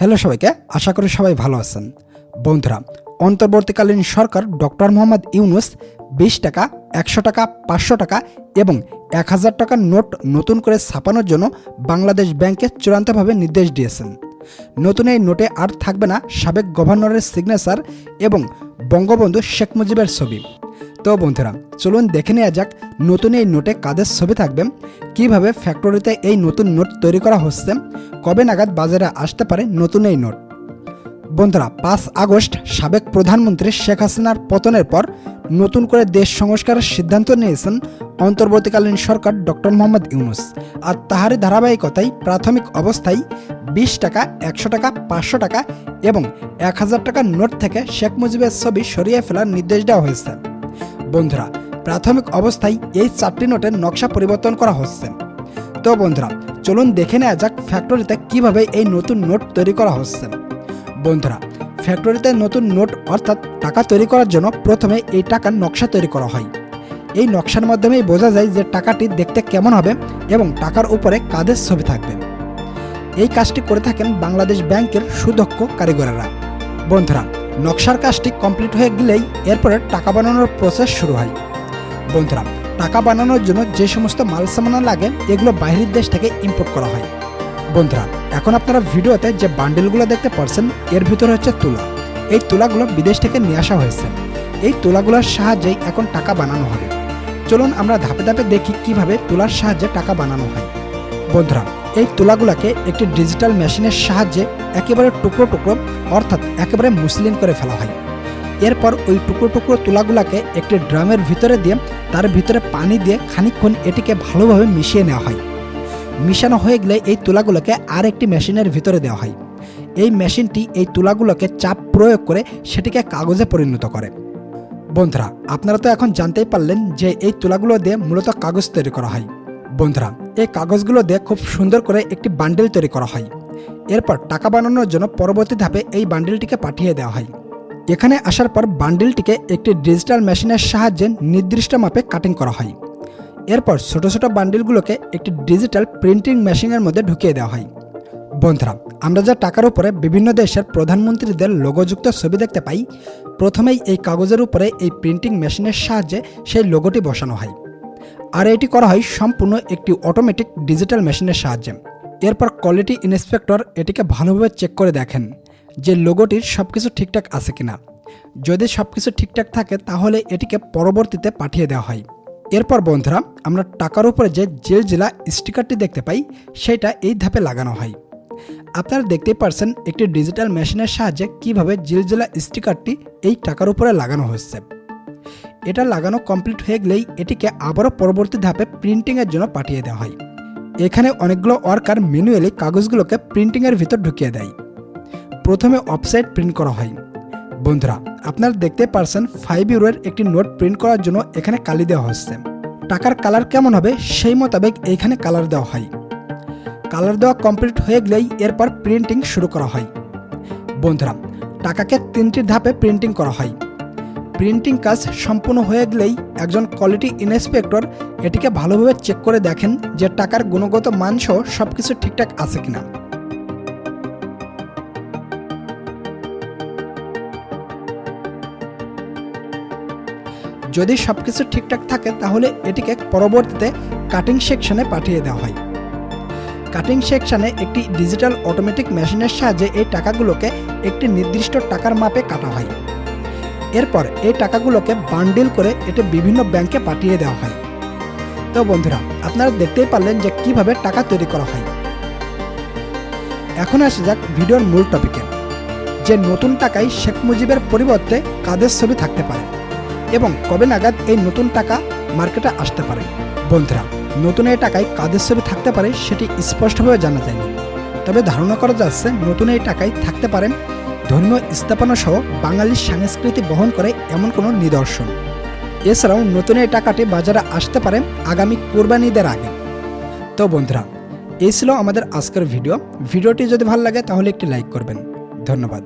Hello সবাইকে, আশা করি সবাই ভালো আছেন। বন্ধুরা, অন্তর্বর্তীকালীন সরকার ডক্টর মোহাম্মদ ইউনুস বিশ টাকা, একশো টাকা, পাঁচশো টাকা এবং এক হাজার টাকার নোট নতুন করে ছাপানোর জন্য বাংলাদেশ ব্যাংকে চূড়ান্তভাবে নির্দেশ দিয়েছেন। নতুন এই নোটে আর থাকবে না সাবেক গভর্নরের সিগনেচার এবং বঙ্গবন্ধু শেখ মুজিবের ছবি। তো বন্ধুরা, চলুন দেখে নেওয়া যাক নতুন এই নোটে কাদের ছবি থাকবে, কীভাবে ফ্যাক্টরিতে এই নতুন নোট তৈরি করা হচ্ছে, কবে নাগাদ বাজারে আসতে পারে নতুন এই নোট বন্ধুরা, পাঁচ আগস্ট সাবেক প্রধানমন্ত্রী শেখ হাসিনার পতনের পর নতুন করে দেশ সংস্কারের সিদ্ধান্ত নিয়েছেন অন্তর্বর্তীকালীন সরকার ডক্টর মোহাম্মদ ইউনুস। আর তাহারই ধারাবাহিকতায় প্রাথমিক অবস্থায় বিশ টাকা, একশো টাকা, পাঁচশো টাকা এবং এক হাজার টাকার নোট থেকে শেখ মুজিবের ছবি সরিয়ে ফেলার নির্দেশ দেওয়া হয়েছে। বন্ধুরা, প্রাথমিক অবস্থায় এই চারটি নোটের নকশা পরিবর্তন করা হচ্ছে। তো বন্ধুরা, চলুন দেখে নেওয়া যাক ফ্যাক্টরিতে কীভাবে এই নতুন নোট তৈরি করা হচ্ছে। বন্ধুরা ফ্যাক্টরিতে নতুন নোট অর্থাৎ টাকা তৈরি করার জন্য প্রথমে এই টাকার নকশা তৈরি করা হয়। এই নকশার মাধ্যমেই বোঝা যায় যে টাকাটি দেখতে কেমন হবে এবং টাকার উপরে কাদের ছবি থাকবে। এই কাজটি করে থাকেন বাংলাদেশ ব্যাংকের সুদক্ষ কারিগরেরা। বন্ধুরা নকশার কাজটি কমপ্লিট হয়ে গেলেই এরপরে টাকা বানানোর প্রসেস শুরু হয়। বন্ধুরা, টাকা বানানোর জন্য যে সমস্ত মাল সামানা লাগে, এগুলো বাইরের দেশ থেকে ইম্পোর্ট করা হয়। বন্ধুরা, এখন আপনারা ভিডিওতে যে বান্ডেলগুলো দেখতে পারছেন, এর ভিতরে হচ্ছে তুলা। এই তুলাগুলো বিদেশ থেকে নিয়ে আসা হয়েছে। এই তুলাগুলোর সাহায্যেই এখন টাকা বানানো হবে। চলুন আমরা ধাপে ধাপে দেখি কীভাবে তুলার সাহায্যে টাকা বানানো হয়। বন্ধুরা এই তুলাগুলোকে একটি ডিজিটাল মেশিনের সাহায্যে একেবারে টুকরো টুকরো, অর্থাৎ একেবারে মুসলিম করে ফেলা হয়। এরপর ওই টুকরো টুকরো তুলাগুলোকে একটি ড্রামের ভিতরে দিয়ে, তার ভিতরে পানি দিয়ে খানিকক্ষণ এটিকে ভালোভাবে মিশিয়ে নেওয়া হয়। মিশানো হয়ে গেলে এই তুলাগুলোকে আর একটি মেশিনের ভিতরে দেওয়া হয়। এই মেশিনটি এই তুলাগুলোকে চাপ প্রয়োগ করে সেটিকে কাগজে পরিণত করে। বন্ধুরা, আপনারা তো এখন জানতেই পারলেন যে এই তুলাগুলো দিয়ে মূলত কাগজ তৈরি করা হয়। বন্ধুরা এই কাগজগুলো দিয়ে খুব সুন্দর করে একটি বান্ডেল তৈরি করা হয়। এরপর টাকা বানানোর জন্য পরবর্তী ধাপে এই বান্ডেলটিকে পাঠিয়ে দেওয়া হয়। এখানে আসার পর বান্ডেলটিকে একটি ডিজিটাল মেশিনের সাহায্যে নির্দিষ্ট মাপে কাটিং করা হয়। এরপর ছোট ছোট বান্ডিলগুলোকে একটি ডিজিটাল প্রিন্টিং মেশিনের মধ্যে ঢুকিয়ে দেওয়া হয়। বন্ধুরা, আমরা যা টাকার উপরে বিভিন্ন দেশের প্রধানমন্ত্রীদের লোগোযুক্ত ছবি দেখতে পাই, প্রথমেই এই কাগজের উপরে এই প্রিন্টিং মেশিনের সাহায্যে সেই লোগোটি বসানো হয়। আর এটি করা হয় সম্পূর্ণ একটি অটোমেটিক ডিজিটাল মেশিনের সাহায্যে। এরপর কোয়ালিটি ইন্সপেক্টর এটিকে ভালোভাবে চেক করে দেখেন যে লোগোটির সব কিছু ঠিকঠাক আছে কিনা। যদি সব কিছু ঠিকঠাক থাকে, তাহলে এটিকে পরবর্তীতে পাঠিয়ে দেওয়া হয়। এরপর বন্ধুরা, আমরা টাকার উপরে যে জেল জেলা স্টিকারটি দেখতে পাই, সেটা এই ধাপে লাগানো হয়। আপনারা দেখতেই পারছেন একটি ডিজিটাল মেশিনের সাহায্যে কীভাবে জেল জেলা স্টিকারটি এই টাকার উপরে লাগানো হচ্ছে এটা লাগানো কমপ্লিট হয়ে গেলেই এটিকে আবারও পরবর্তী ধাপে প্রিন্টিংয়ের জন্য পাঠিয়ে দেওয়া হয়। এখানে অনেকগুলো ওয়ার্কার ম্যানুয়ালি কাগজগুলোকে প্রিন্টিংয়ের ভিতর ঢুকিয়ে দেয়। প্রথমে অফসাইড প্রিন্ট করা হয়। বন্ধুরা, আপনারা দেখতে পারছেন ফাইভ ইউরোর একটি নোট প্রিন্ট করার জন্য এখানে কালি দেওয়া হচ্ছে। টাকার কালার কেমন হবে সেই মোতাবেক এইখানে কালার দেওয়া হয়। কালার দেওয়া কমপ্লিট হয়ে গেলেই এরপর প্রিন্টিং শুরু করা হয়। বন্ধুরা, টাকাকে তিনটি ধাপে প্রিন্টিং করা হয়। প্রিন্টিং কাজ সম্পূর্ণ হয়ে গেলেই একজন কোয়ালিটি ইন্সপেক্টর এটিকে ভালোভাবে চেক করে দেখেন যে টাকার গুণগত মানসহ সব কিছু ঠিকঠাক আছে কিনা। যদি সব কিছু ঠিকঠাক থাকে, তাহলে এটিকে পরবর্তীতে কাটিং সেকশনে পাঠিয়ে দেওয়া হয়। কাটিং সেকশনে একটি ডিজিটাল অটোমেটিক মেশিনের সাহায্যে এই টাকাগুলোকে একটি নির্দিষ্ট টাকার মাপে কাটা হয়। এরপর এই টাকাগুলোকে বান্ডিল করে এটি বিভিন্ন ব্যাংকে পাঠিয়ে দেওয়া হয়। তো বন্ধুরা, আপনারা দেখতেই পারলেন যে কীভাবে টাকা তৈরি করা হয়। এখন আসা যাক ভিডিওর মূল টপিকে, যে নতুন টাকায় শেখ মুজিবের পরিবর্তে কাদের ছবি থাকতে পারে এবং কবে নাগাদ এই নতুন টাকা মার্কেটে আসতে পারে। বন্ধুরা, নতুন এই টাকায় কাদের ছবি থাকতে পারে সেটি স্পষ্টভাবে জানা যায়নি। তবে ধারণা করা যাচ্ছে নতুন এই টাকায় থাকতে পারে ধর্মীয় স্থাপনা সহ বাঙালির সংস্কৃতি বহন করে এমন কোনো নিদর্শন। এছাড়াও নতুন এই টাকাটি বাজারে আসতে পারে আগামী কোরবানিদের আগে। তো বন্ধুরা, এই ছিল আমাদের আজকের ভিডিও। ভিডিওটি যদি ভালো লাগে তাহলে একটি লাইক করবেন। ধন্যবাদ।